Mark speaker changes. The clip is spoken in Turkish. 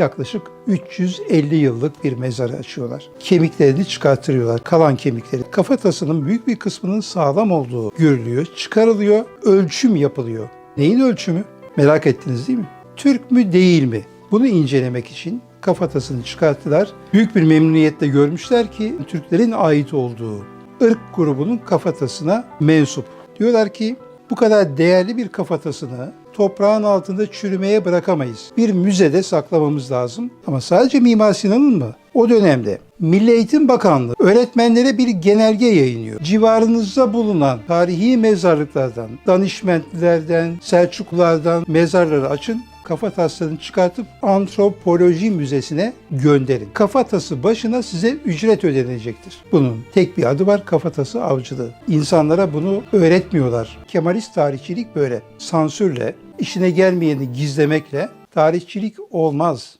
Speaker 1: yaklaşık 350 yıllık bir mezarı açıyorlar. Kemiklerini çıkartıyorlar, kalan kemikleri. Kafatasının büyük bir kısmının sağlam olduğu görülüyor, çıkarılıyor, ölçüm yapılıyor. Neyin ölçümü? Merak ettiniz değil mi? Türk mü değil mi? Bunu incelemek için kafatasını çıkarttılar. Büyük bir memnuniyetle görmüşler ki Türklerin ait olduğu ırk grubunun kafatasına mensup. Diyorlar ki bu kadar değerli bir kafatasını toprağın altında çürümeye bırakamayız. Bir müzede saklamamız lazım. Ama sadece Mimar Sinan'ın mı? O dönemde Milli Eğitim Bakanlığı öğretmenlere bir genelge yayınlıyor. Civarınızda bulunan tarihi mezarlıklardan, Danişmentlilerden, Selçuklulardan mezarları açın kafa taslarını çıkartıp antropoloji müzesine gönderin. Kafatası başına size ücret ödenecektir. Bunun tek bir adı var kafatası avcılığı. İnsanlara bunu öğretmiyorlar. Kemalist tarihçilik böyle. Sansürle, işine gelmeyeni gizlemekle tarihçilik olmaz.